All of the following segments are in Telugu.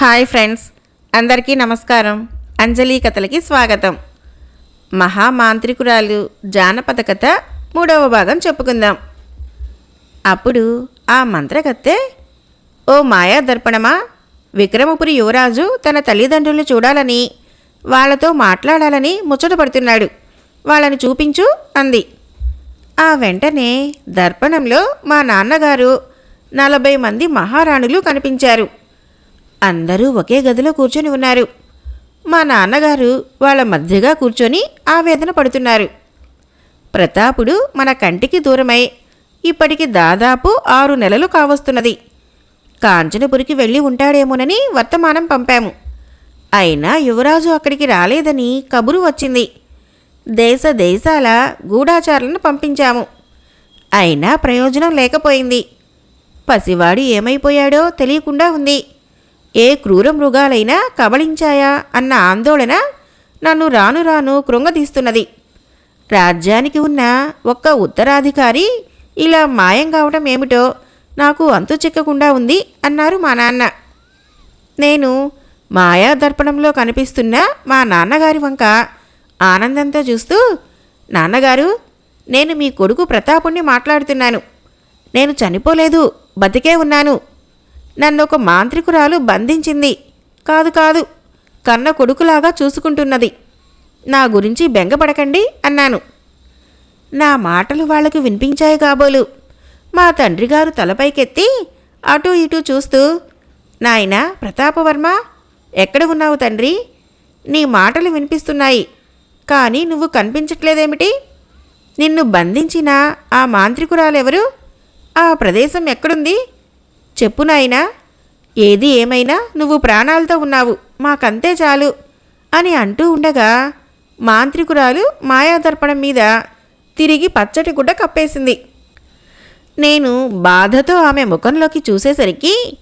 హాయ్ ఫ్రెండ్స్ అందరికీ నమస్కారం. అంజలి కథలకి స్వాగతం. మహామాంత్రికురాలు జానపద కథ మూడవ భాగం చెప్పుకుందాం. అప్పుడు ఆ మంత్రగత్తె ఓ మాయా దర్పణమా విక్రమపురి యువరాజు తన తల్లిదండ్రులను చూడాలని వాళ్ళతో మాట్లాడాలని ముచ్చటపడుతున్నాడు. వాళ్ళని చూపించు అంది. ఆ వెంటనే దర్పణంలో మా నాన్నగారు నలభై మంది మహారాణులు కనిపించారు. అందరూ ఒకే గదిలో కూర్చొని ఉన్నారు. మా నాన్నగారు వాళ్ళ మధ్యగా కూర్చొని ఆవేదన పడుతున్నారు. ప్రతాపుడు మన కంటికి దూరమై ఇప్పటికి దాదాపు ఆరు నెలలు కావస్తున్నది. కాంచనపురికి వెళ్ళి ఉంటాడేమోనని వర్తమానం పంపాము. అయినా యువరాజు అక్కడికి రాలేదని కబురు వచ్చింది. దేశ దేశాల గూఢాచారులను పంపించాము. అయినా ప్రయోజనం లేకపోయింది. పసివాడు ఏమైపోయాడో తెలియకుండా ఉంది. ఏ క్రూర మృగాలైనా కబళించాయా అన్న ఆందోళన నన్ను రాను రాను కృంగతీస్తున్నది రాజ్యానికి ఉన్న ఒక్క ఉత్తరాధికారి ఇలా మాయం కావటం ఏమిటో నాకు అంతు చిక్కకుండా ఉంది అన్నారు మా నాన్న. నేను మాయా దర్పణంలో కనిపిస్తున్న మా నాన్నగారి వంక ఆనందంతో చూస్తూ నాన్నగారు నేను మీ కొడుకు ప్రతాపుణ్ణి మాట్లాడుతున్నాను. నేను చనిపోలేదు బతికే ఉన్నాను. నన్ను ఒక మాంత్రికురాలు బంధించింది. కాదు కాదు కన్న కొడుకులాగా చూసుకుంటున్నది. నా గురించి బెంగపడకండి అన్నాను. నా మాటలు వాళ్ళకు వినిపించాయి కాబోలు. మా తండ్రి గారు తలపైకెత్తి అటూ ఇటూ చూస్తూ నాయనా ప్రతాపవర్మ ఎక్కడ ఉన్నావు తండ్రి? నీ మాటలు వినిపిస్తున్నాయి. కానీ నువ్వు కనిపించట్లేదేమిటి? నిన్ను బంధించిన ఆ మాంత్రికురాలెవరు? ఆ ప్రదేశం ఎక్కడుంది? చెప్పు నాయనా ఏది ఏమైనా నువ్వు ప్రాణాలతో ఉన్నావు మాకంతే చాలు అని అంటూ ఉండగా మాంత్రికురాలు మాయాదర్పణం మీద తిరిగి పచ్చటి గుడ్డ కప్పేసింది. నేను బాధతో ఆమె ముఖంలోకి చూసేసరికి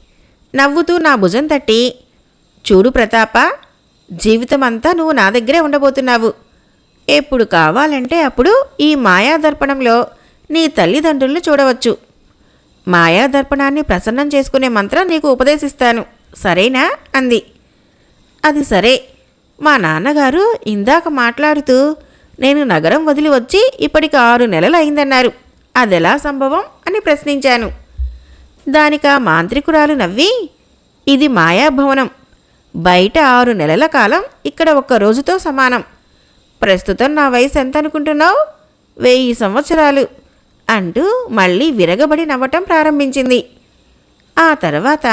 నవ్వుతూ నా భుజం తట్టి చూడు ప్రతాప జీవితమంతా నువ్వు నా దగ్గరే ఉండబోతున్నావు. ఎప్పుడు కావాలంటే అప్పుడు ఈ మాయాదర్పణంలో నీ తల్లిదండ్రులను చూడవచ్చు. మాయాదర్పణాన్ని ప్రసన్నం చేసుకునే మంత్రం నీకు ఉపదేశిస్తాను. సరేనా? అంది. అది సరే. మా నాన్నగారు ఇందాక మాట్లాడుతూ నేను నగరం వదిలి వచ్చి ఇప్పటికి ఆరు నెలలు అయిందన్నారు. అదెలా సంభవం? అని ప్రశ్నించాను. దానికా మాంత్రికురాలు నవ్వి ఇది మాయాభవనం బయట ఆరు నెలల కాలం ఇక్కడ ఒక్క రోజుతో సమానం. ప్రస్తుతం నా వయసు ఎంత అనుకుంటున్నావు వెయ్యి సంవత్సరాలు. అంటూ మళ్ళీ విరగబడి నవ్వటం ప్రారంభించింది. ఆ తర్వాత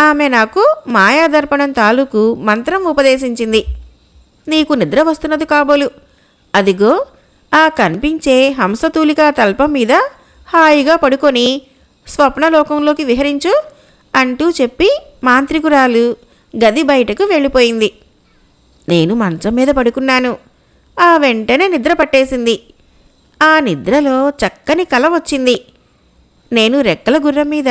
ఆమె నాకు మాయాదర్పణం తాలూకు మంత్రం ఉపదేశించింది. నీకు నిద్ర వస్తున్నది కాబోలు. అదిగో ఆ కనిపించే హంసతూలికా తల్పం మీద హాయిగా పడుకొని స్వప్నలోకంలోకి విహరించు అంటూ చెప్పి మాంత్రికురాలు గది బయటకు వెళ్ళిపోయింది. నేను మంచం మీద పడుకున్నాను. ఆ వెంటనే నిద్ర పట్టేసింది. ఆ నిద్రలో చక్కని కల వచ్చింది. నేను రెక్కల గుర్రం మీద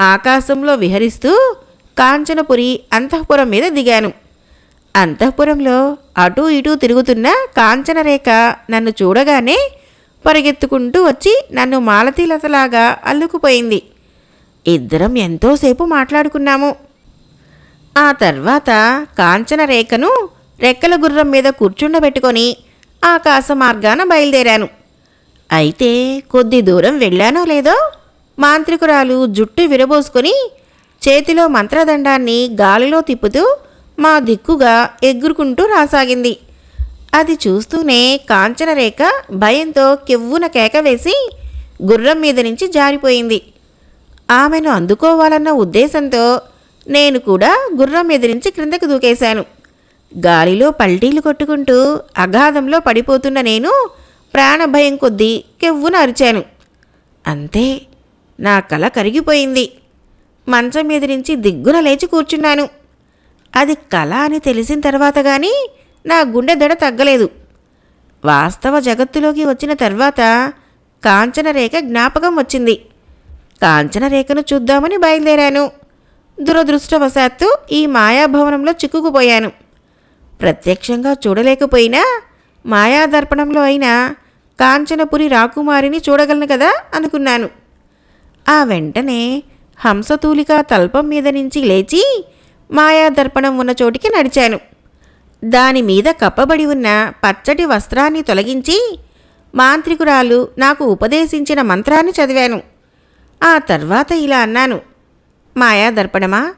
ఆకాశంలో విహరిస్తూ కాంచనపురి అంతఃపురం మీద దిగాను. అంతఃపురంలో అటూ ఇటూ తిరుగుతున్న కాంచనరేఖ నన్ను చూడగానే పరిగెత్తుకుంటూ వచ్చి నన్ను మాలతీలతలాగా అల్లుకుపోయింది. ఇద్దరం ఎంతోసేపు మాట్లాడుకున్నాము. ఆ తర్వాత కాంచన రేఖను రెక్కల గుర్రం మీద కూర్చుండబెట్టుకొని ఆకాశ మార్గాన బయలుదేరాను. అయితే కొద్ది దూరం వెళ్ళానో లేదో మాంత్రికురాలు జుట్టు విరబోసుకొని చేతిలో మంత్రదండాన్ని గాలిలో తిప్పుతూ మా దిక్కుగా ఎగురుకుంటూ రాసాగింది. అది చూస్తూనే కాంచనరేఖ భయంతో కెవ్వున కేక వేసి గుర్రం మీద నుంచి జారిపోయింది. ఆమెను అందుకోవాలన్న ఉద్దేశంతో నేను కూడా గుర్రం మీద నుంచి క్రిందకు దూకేశాను. గాలిలో పల్టీలు కొట్టుకుంటూ అగాధంలో పడిపోతున్న నేను ప్రాణభయం కొద్దీ కెవ్వున అరిచాను. అంతే నా కల కరిగిపోయింది. మంచం మీద నుంచి దిగ్గున లేచి కూర్చున్నాను. అది కళ అని తెలిసిన తర్వాత కానీ నా గుండె దడ తగ్గలేదు. వాస్తవ జగత్తులోకి వచ్చిన తర్వాత కాంచనరేఖ జ్ఞాపకం వచ్చింది. కాంచనరేఖను చూద్దామని బయలుదేరాను. దురదృష్టవశాత్తు ఈ మాయాభవనంలో చిక్కుకుపోయాను. ప్రత్యక్షంగా చూడలేకపోయినా మాయాదర్పణంలో అయిన కాంచనపురి రాకుమారిని చూడగలను కదా అనుకున్నాను. ఆ వెంటనే హంసతూలిక తల్పం మీద నుంచి లేచి మాయాదర్పణం ఉన్న చోటికి నడిచాను. దాని మీద కప్పబడి ఉన్న పచ్చటి వస్త్రాన్ని తొలగించి మాంత్రికురాలు నాకు ఉపదేశించిన మంత్రాన్ని చదివాను. ఆ తర్వాత ఇలా అన్నాను. మాయాదర్పణమా?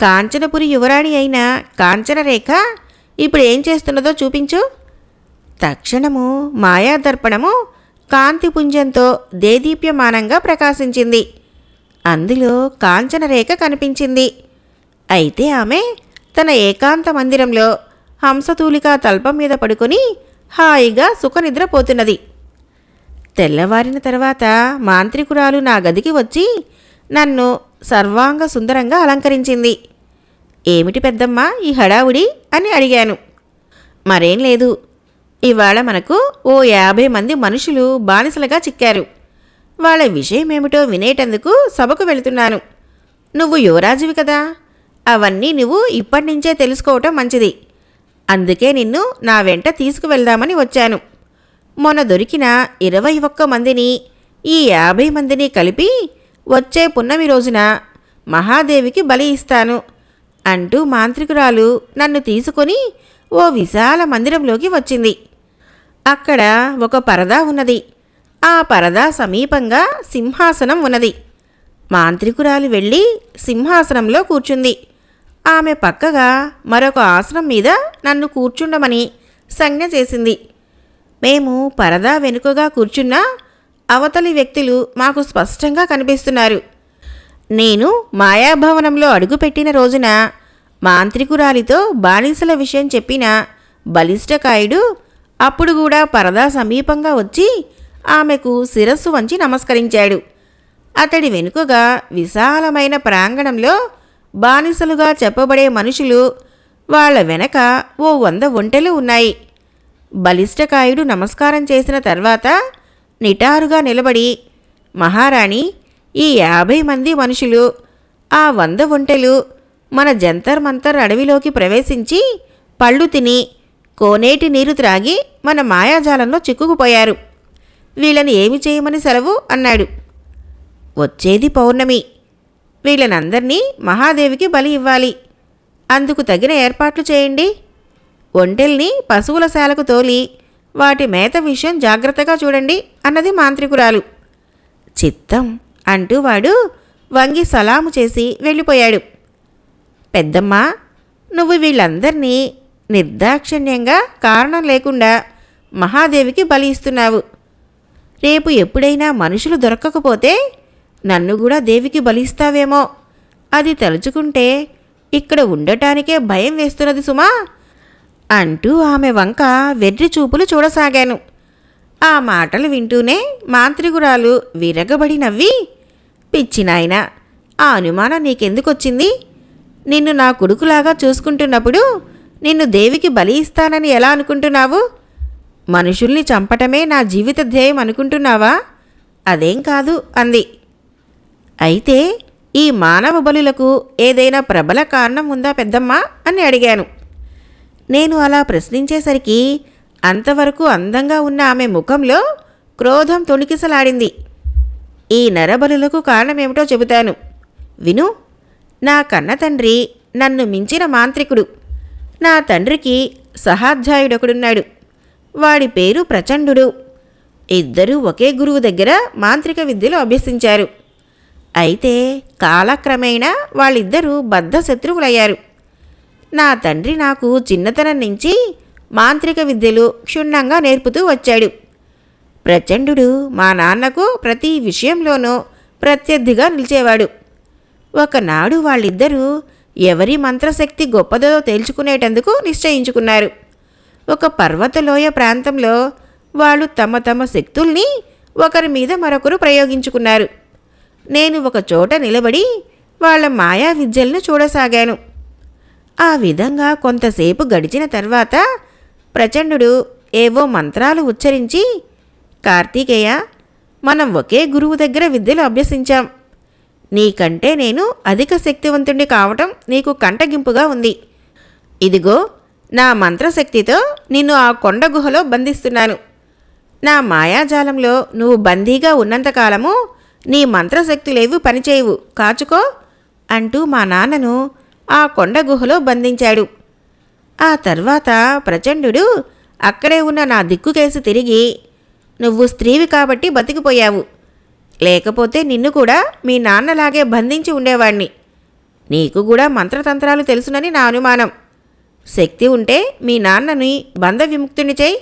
కాంచనపురి యువరాణి అయిన కాంచనరేఖ ఇప్పుడు ఏం చేస్తున్నదో చూపించు. తక్షణము మాయాదర్పణము కాంతిపుంజంతో దేదీప్యమానంగా ప్రకాశించింది. అందులో కాంచనరేఖ కనిపించింది. అయితే ఆమె తన ఏకాంత మందిరంలో హంసతూలికా తల్పం మీద పడుకొని హాయిగా సుఖనిద్రపోతున్నది. తెల్లవారిన తర్వాత మాంత్రికురాలు నా గదికి వచ్చి నన్ను సర్వాంగ సుందరంగా అలంకరించింది. ఏమిటి పెద్దమ్మ ఈ హడావుడి అని అడిగాను. మరేం లేదు ఇవాళ మనకు ఓ యాభై మంది మనుషులు బానిసలుగా చిక్కారు. వాళ్ళ విషయం ఏమిటో వినేటందుకు సభకు వెళుతున్నాను. నువ్వు యువరాజువి కదా. అవన్నీ నువ్వు ఇప్పటి నుంచే తెలుసుకోవటం మంచిది. అందుకే నిన్ను నా వెంట తీసుకువెళ్దామని వచ్చాను. మొన్న దొరికిన ఇరవై ఒక్క మందిని ఈ యాభై మందిని కలిపి వచ్చే పున్నమి రోజున మహాదేవికి బలి ఇస్తాను అంటూ మాంత్రికురాలు నన్ను తీసుకొని ఓ విశాల మందిరంలోకి వచ్చింది. అక్కడ ఒక పరదా ఉన్నది. ఆ పరదా సమీపంగా సింహాసనం ఉన్నది. మాంత్రికురాలు వెళ్ళి సింహాసనంలో కూర్చుంది. ఆమె పక్కగా మరొక ఆసనం మీద నన్ను కూర్చుండమని సంజ్ఞ చేసింది. మేము పరదా వెనుకగా కూర్చున్నా అవతలి వ్యక్తులు మాకు స్పష్టంగా కనిపిస్తున్నారు. నేను మాయాభవనంలో అడుగుపెట్టిన రోజున మాంత్రికురాలితో బానిసల విషయం చెప్పిన బలిష్టకాయుడు అప్పుడు కూడా పరదా సమీపంగా వచ్చి ఆమెకు శిరస్సు వంచి నమస్కరించాడు. అతడి వెనుకగా విశాలమైన ప్రాంగణంలో బానిసలుగా చెప్పబడే మనుషులు వాళ్ళ వెనక ఓ వంద ఒంటెలు ఉన్నాయి. బలిష్టకాయుడు నమస్కారం చేసిన తర్వాత నిటారుగా నిలబడి మహారాణి ఈ యాభై మంది మనుషులు ఆ వంద ఒంటెలు మన జంతర్ మంతర్ అడవిలోకి ప్రవేశించి పళ్ళు తిని కోనేటి నీరు త్రాగి మన మాయాజాలంలో చిక్కుకుపోయారు. వీళ్ళని ఏమి చేయమని సెలవు? అన్నాడు. వచ్చేది పౌర్ణమి. వీళ్ళనందరినీ మహాదేవికి బలి ఇవ్వాలి. అందుకు తగిన ఏర్పాట్లు చేయండి. ఒంటెల్ని పశువుల శాలకు తోలి వాటి మేత విషయం జాగ్రత్తగా చూడండి అన్నది మాంత్రికురాలు. చిత్తం అంటూ వాడు వంగి సలాము చేసి వెళ్ళిపోయాడు. పెద్దమ్మ నువ్వు వీళ్ళందరినీ నిర్దాక్షిణ్యంగా కారణం లేకుండా మహాదేవికి బలి ఇస్తున్నావు. రేపు ఎప్పుడైనా మనుషులు దొరకకపోతే నన్ను కూడా దేవికి బలిస్తావేమో అది తలుచుకుంటే ఇక్కడ ఉండటానికే భయం వేస్తున్నది సుమా. అంటూ ఆమె వంక వెర్రి చూపులు చూడసాగాను. ఆ మాటలు వింటూనే మాంత్రికురాలు విరగబడి నవ్వి పిచ్చి నాయన ఆ అనుమానం నీకెందుకొచ్చింది? నిన్ను నా కొడుకులాగా చూసుకుంటున్నప్పుడు నిన్ను దేవికి బలి ఇస్తానని ఎలా అనుకుంటున్నావు? మనుషుల్ని చంపటమే నా జీవిత ధ్యేయం అనుకుంటున్నావా? అదేం కాదు అంది. అయితే ఈ మానవ బలులకు ఏదైనా ప్రబల కారణం ఉందా పెద్దమ్మ? అని అడిగాను. నేను అలా ప్రశ్నించేసరికి అంతవరకు అందంగా ఉన్న ఆమె ముఖంలో క్రోధం తొణికిసలాడింది. ఈ నరబలులకు కారణమేమిటో చెబుతాను. విను నా కన్న తండ్రి నన్ను మించిన మాంత్రికుడు. నా తండ్రికి సహాధ్యాయుడొకడున్నాడు. వాడి పేరు ప్రచండుడు. ఇద్దరూ ఒకే గురువు దగ్గర మాంత్రిక విద్యలు అభ్యసించారు. అయితే కాలక్రమేణా వాళ్ళిద్దరూ బద్ధ శత్రువులయ్యారు. నా తండ్రి నాకు చిన్నతనం నుంచి మాంత్రిక విద్యలు క్షుణ్ణంగా నేర్పుతూ వచ్చాడు. ప్రచండు మా నాన్నకు ప్రతి విషయంలోనూ ప్రత్యర్థిగా నిలిచేవాడు. ఒకనాడు వాళ్ళిద్దరూ ఎవరి మంత్రశక్తి గొప్పదో తేల్చుకునేటందుకు నిశ్చయించుకున్నారు. ఒక పర్వతలోయ ప్రాంతంలో వాళ్ళు తమ తమ శక్తుల్ని ఒకరి మీద మరొకరు ప్రయోగించుకున్నారు. నేను ఒక చోట నిలబడి వాళ్ళ మాయా విద్యలను చూడసాగాను. ఆ విధంగా కొంతసేపు గడిచిన తర్వాత ప్రచండు ఏవో మంత్రాలు ఉచ్చరించి కార్తీకేయ మనం ఒకే గురువు దగ్గర విద్యలు అభ్యసించాం. నీకంటే నేను అధిక శక్తివంతుడి కావటం నీకు కంటగింపుగా ఉంది. ఇదిగో నా మంత్రశక్తితో నిన్ను ఆ కొండ గుహలో బంధిస్తున్నాను. నా మాయాజాలంలో నువ్వు బందీగా ఉన్నంతకాలము నీ మంత్రశక్తులేవి పనిచేయవు. కాచుకో అంటూ మా నాన్నను ఆ కొండ గుహలో బంధించాడు. ఆ తర్వాత ప్రచండు అక్కడే ఉన్న నా దిక్కుకేసి తిరిగి నువ్వు స్త్రీవి కాబట్టి బతికిపోయావు. లేకపోతే నిన్ను కూడా మీ నాన్నలాగే బంధించి ఉండేవాణ్ణి. నీకు కూడా మంత్రతంత్రాలు తెలుసునని నా అనుమానం. శక్తి ఉంటే మీ నాన్నని బంధ విముక్తుని చేయి.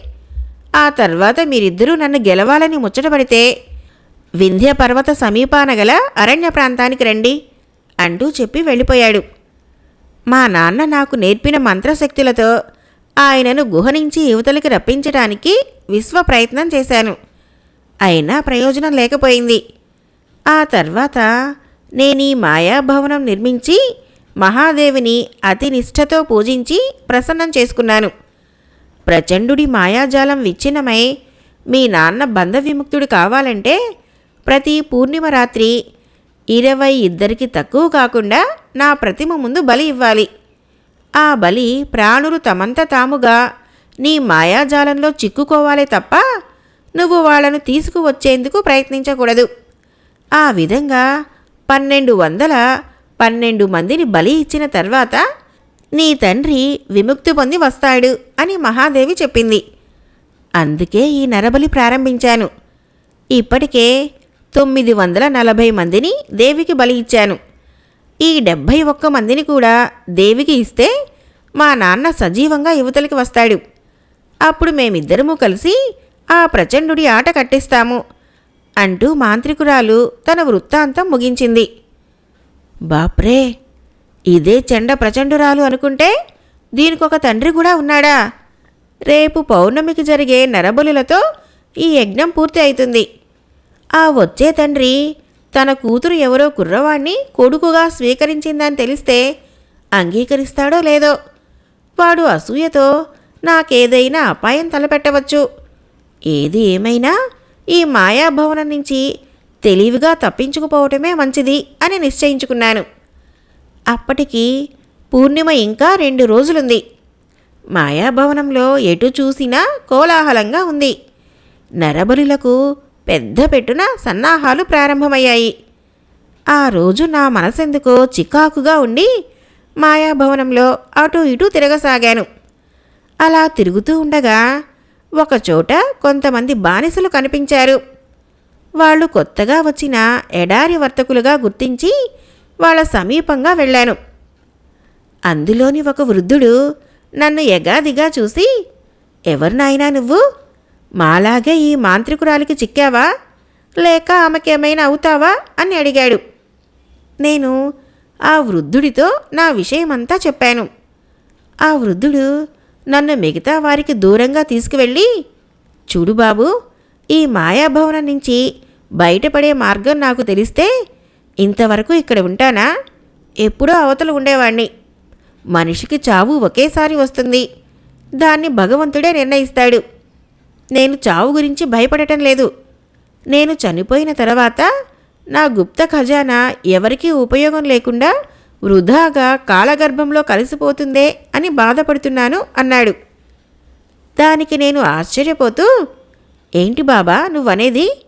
ఆ తర్వాత మీరిద్దరూ నన్ను గెలవాలని ముచ్చటపడితే వింధ్య పర్వత సమీపాన గల అరణ్య ప్రాంతానికి రండి అంటూ చెప్పి వెళ్ళిపోయాడు. మా నాన్న నాకు నేర్పిన మంత్రశక్తులతో ఆయనను గుహ నుంచి యువతలకి రప్పించడానికి విశ్వ ప్రయత్నం చేశాను. అయినా ప్రయోజనం లేకపోయింది. ఆ తర్వాత నేను ఈ మాయాభవనం నిర్మించి మహాదేవిని అతి నిష్ఠతో పూజించి ప్రసన్నం చేసుకున్నాను. ప్రచండుడి మాయాజాలం విచ్ఛిన్నమై మీ నాన్న బంధ విముక్తుడు కావాలంటే ప్రతి పూర్ణిమ రాత్రి ఇరవై ఇద్దరికి తక్కువ కాకుండా నా ప్రతిమ ముందు బలి ఇవ్వాలి. ఆ బలి ప్రాణులు తమంత తాముగా నీ మాయాజాలంలో చిక్కుకోవాలే తప్ప నువ్వు వాళ్ళను తీసుకువచ్చేందుకు ప్రయత్నించకూడదు. ఆ విధంగా పన్నెండు వందల పన్నెండు మందిని బలి ఇచ్చిన తర్వాత నీ తండ్రి విముక్తి పొంది వస్తాడు అని మహాదేవి చెప్పింది. అందుకే ఈ నరబలి ప్రారంభించాను. ఇప్పటికే తొమ్మిది వందల నలభై మందిని దేవికి బలి ఇచ్చాను. ఈ డెబ్భై ఒక్క మందిని కూడా దేవికి ఇస్తే మా నాన్న సజీవంగా యువతలకి వస్తాడు. అప్పుడు మేమిద్దరము కలిసి ఆ ప్రచండుడి ఆట కట్టిస్తాము అంటూ మాంత్రికురాలు తన వృత్తాంతం ముగించింది. బాప్రే ఇదే చెండ ప్రచండురాలు అనుకుంటే దీనికొక తండ్రి కూడా ఉన్నాడా? రేపు పౌర్ణమికి జరిగే నరబలులతో ఈ యజ్ఞం పూర్తి అవుతుంది ఆ వచ్చే తండ్రి తన కూతురు ఎవరో కుర్రవాణ్ణి కొడుకుగా స్వీకరించిందని తెలిస్తే అంగీకరిస్తాడో లేదో? వాడు అసూయతో నాకేదైనా అపాయం తలపెట్టవచ్చు. ఏది ఏమైనా ఈ మాయాభవనం నుంచి తెలివిగా తప్పించుకుపోవటమే మంచిది అని నిశ్చయించుకున్నాను. అప్పటికి పూర్ణిమ ఇంకా రెండు రోజులుంది. మాయాభవనంలో ఎటు చూసినా కోలాహలంగా ఉంది. నరబలులకు పెద్ద పెట్టున సన్నాహాలు ప్రారంభమయ్యాయి. ఆ రోజు నా మనసెందుకో చికాకుగా ఉండి మాయాభవనంలో అటు ఇటు తిరగసాగాను. అలా తిరుగుతూ ఉండగా ఒకచోట కొంతమంది బానిసలు కనిపించారు. వాళ్ళు కొత్తగా వచ్చిన ఎడారి వర్తకులుగా గుర్తించి వాళ్ళ సమీపంగా వెళ్ళాను. అందులోని ఒక వృద్ధుడు నన్ను ఎగాదిగా చూసి ఎవరినైనా నువ్వు? మాలాగే ఈ మాంత్రికురాలికి చిక్కావా? లేక ఆమెకేమైనా అవుతావా? అని అడిగాడు. నేను ఆ వృద్ధుడితో నా విషయమంతా చెప్పాను. ఆ వృద్ధుడు నన్ను మిగతా వారికి దూరంగా తీసుకువెళ్ళి చూడు బాబు ఈ మాయాభవనం నుంచి బయటపడే మార్గం నాకు తెలిస్తే ఇంతవరకు ఇక్కడ ఉంటానా? ఎప్పుడో అవతలు ఉండేవాణ్ణి. మనిషికి చావు ఒకేసారి వస్తుంది. దాన్ని భగవంతుడే నిర్ణయిస్తాడు. నేను చావు గురించి భయపడటం లేదు. నేను చనిపోయిన తర్వాత నా గుప్త ఖజానా ఎవరికీ ఉపయోగం లేకుండా వృధాగా కాలగర్భంలో కలిసిపోతుందే అని బాధపడుతున్నాను అన్నాడు. దానికి నేను ఆశ్చర్యపోతూ ఏంటి బాబా నువ్వనేది?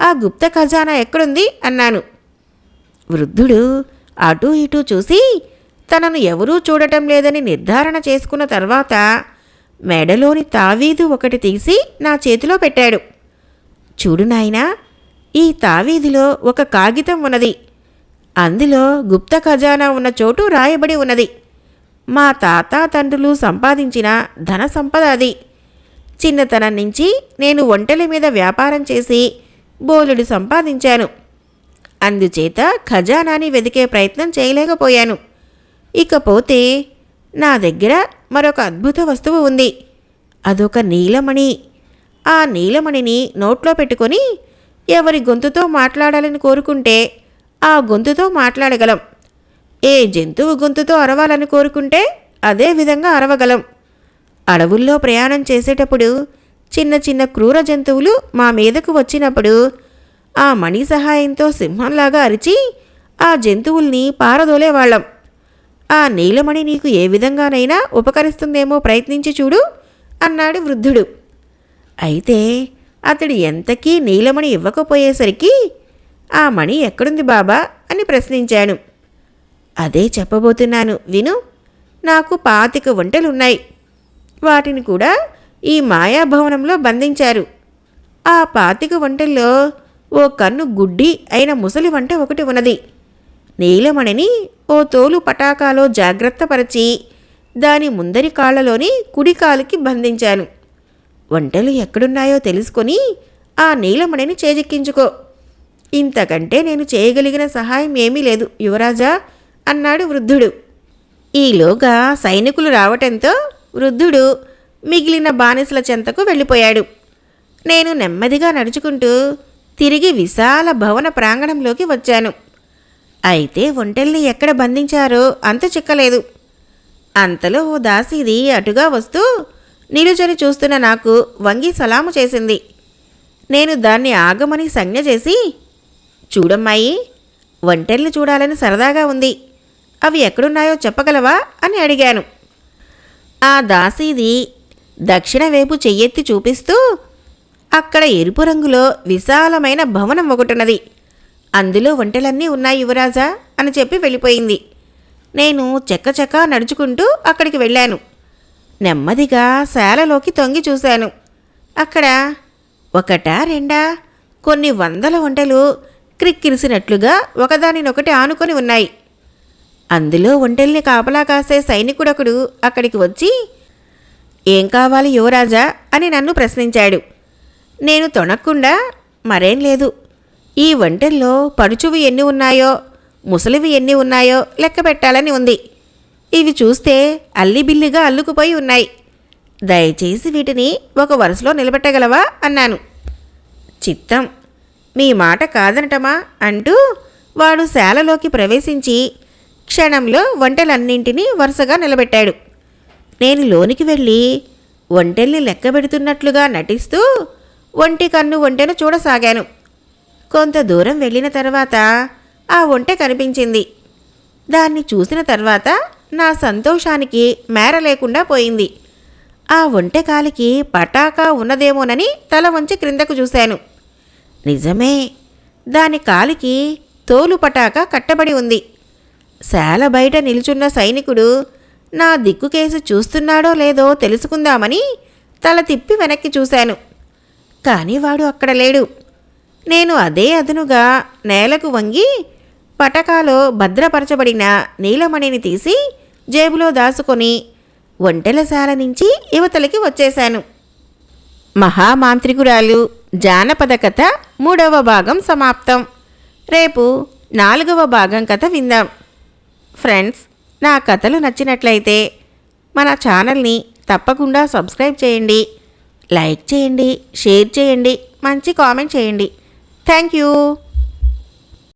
ఆ గుప్త ఖజానా ఎక్కడుంది? అన్నాను. వృద్ధుడు అటూ ఇటూ చూసి తనను ఎవరూ చూడటం లేదని నిర్ధారణ చేసుకున్న తర్వాత మెడలోని తావీదు ఒకటి తీసి నా చేతిలో పెట్టాడు. చూడు నాయనా ఈ తావీదులో ఒక కాగితం ఉన్నది. అందులో గుప్త ఖజానా ఉన్న చోటు రాయబడి ఉన్నది. మా తాత తండ్రులు సంపాదించిన ధన సంపద అది. చిన్నతనం నుంచి నేను ఒంటెల మీద వ్యాపారం చేసి బోలుడు సంపాదించాను. అందుచేత ఖజానాని వెతికే ప్రయత్నం చేయలేకపోయాను. ఇకపోతే నా దగ్గర మరొక అద్భుత వస్తువు ఉంది. అదొక నీలమణి. ఆ నీలమణిని నోట్లో పెట్టుకొని ఎవరి గొంతుతో మాట్లాడాలని కోరుకుంటే ఆ గొంతుతో మాట్లాడగలం. ఏ జంతువు గొంతుతో అరవాలని కోరుకుంటే అదే విధంగా అరవగలం. అడవుల్లో ప్రయాణం చేసేటప్పుడు చిన్న చిన్న క్రూర జంతువులు మా మీదకు వచ్చినప్పుడు ఆ మణి సహాయంతో సింహంలాగా అరిచి ఆ జంతువుల్ని పారదోలేవాళ్ళం ఆ నీలమణి నీకు ఏ విధంగానైనా ఉపకరిస్తుందేమో ప్రయత్నించి చూడు అన్నాడు వృద్ధుడు. అయితే అతడు ఎంతకీ నీలమణి ఇవ్వకపోయేసరికి ఆ మణి ఎక్కడుంది బాబా అని ప్రశ్నించాను. అదే చెప్పబోతున్నాను విను. నాకు పాతిక వంటలున్నాయి వాటిని కూడా ఈ మాయాభవనంలో బంధించారు. ఆ పాతిక వంటల్లో ఓ కన్ను గుడ్డి అయిన ముసలి వంట ఒకటి ఉన్నది. నీలమణిని ఓ తోలు పటాకాలో జాగ్రత్తపరచి దాని ముందరి కాళ్ళలోని కుడికాలుకి బంధించాను. వంటలు ఎక్కడున్నాయో తెలుసుకొని ఆ నీలమణిని చేజిక్కించుకో. ఇంతకంటే నేను చేయగలిగిన సహాయం ఏమీ లేదు. యువరాజా అన్నాడు వృద్ధుడు. ఈలోగా సైనికులు రావటంతో వృద్ధుడు మిగిలిన బానిసల చెంతకు వెళ్ళిపోయాడు. నేను నెమ్మదిగా నడుచుకుంటూ తిరిగి విశాల భవన ప్రాంగణంలోకి వచ్చాను. అయితే ఒంటెల్ని ఎక్కడ బంధించారో అంత చిక్కలేదు. అంతలో ఓ దాసీది అటుగా వస్తూ నిలుచొని చూస్తున్న నాకు వంగి సలాము చేసింది. నేను దాన్ని ఆగమని సంజ్ఞ చేసి చూడమ్మాయి ఒంటెల్ని చూడాలని సరదాగా ఉంది. అవి ఎక్కడున్నాయో చెప్పగలవా? అని అడిగాను. ఆ దాసీది దక్షిణ వైపు చెయ్యెత్తి చూపిస్తూ అక్కడ ఎరుపు రంగులో విశాలమైన భవనం ఒకటున్నది. అందులో వంటలన్నీ ఉన్నాయి యువరాజా అని చెప్పి వెళ్ళిపోయింది. నేను చెక్కచెక్క నడుచుకుంటూ అక్కడికి వెళ్ళాను. నెమ్మదిగా శాలలోకి తొంగి చూశాను. అక్కడ ఒకటా రెండా కొన్ని వందల వంటలు క్రిక్కిరిసినట్లుగా ఒకదానినొకటి ఆనుకొని ఉన్నాయి. అందులో ఒంటెల్ని కాపలా కాసే సైనికుడొకడు అక్కడికి వచ్చి ఏం కావాలి యువరాజా? అని నన్ను ప్రశ్నించాడు. నేను తొణక్కుండా మరేం లేదు. ఈ వంటల్లో పడుచువి ఎన్ని ఉన్నాయో ముసలివి ఎన్ని ఉన్నాయో లెక్క పెట్టాలని ఉంది. ఇవి చూస్తే అల్లిబిల్లిగా అల్లుకుపోయి ఉన్నాయి. దయచేసి వీటిని ఒక వరుసలో నిలబెట్టగలవా? అన్నాను. చిత్తం మీ మాట కాదనటమా? అంటూ వాడు శాలలోకి ప్రవేశించి క్షణంలో వంటలన్నింటినీ వరుసగా నిలబెట్టాడు. నేను లోనికి వెళ్ళి వంటల్ని లెక్క పెడుతున్నట్లుగా నటిస్తూ ఒంటి కన్ను వంటను చూడసాగాను. కొంత దూరం వెళ్ళిన తర్వాత ఆ వంట కనిపించింది. దాన్ని చూసిన తర్వాత నా సంతోషానికి మేర లేకుండా పోయింది. ఆ వంటకాలికి పటాకా ఉన్నదేమోనని తల వంచి క్రిందకు చూశాను. నిజమే. దాని కాలికి తోలు పటాక కట్టబడి ఉంది. శాల బయట నిల్చున్న సైనికుడు నా దిక్కుకేసి చూస్తున్నాడో లేదో తెలుసుకుందామని తల తిప్పి వెనక్కి చూశాను. కానీ వాడు అక్కడ లేడు. నేను అదే అదునుగా నేలకు వంగి పటకాలో భద్రపరచబడిన నీలమణిని తీసి జేబులో దాచుకొని ఒంటెలశాల నుంచి యువతలకి వచ్చేశాను. మహామాంత్రికురాలు జానపద కథ మూడవ భాగం సమాప్తం. రేపు నాలుగవ భాగం కథ విందాం. ఫ్రెండ్స్ నా కథలు నచ్చినట్లయితే మన ఛానల్ని తప్పకుండా సబ్స్క్రైబ్ చేయండి. లైక్ చేయండి షేర్ చేయండి మంచి కామెంట్ చేయండి. Thank you.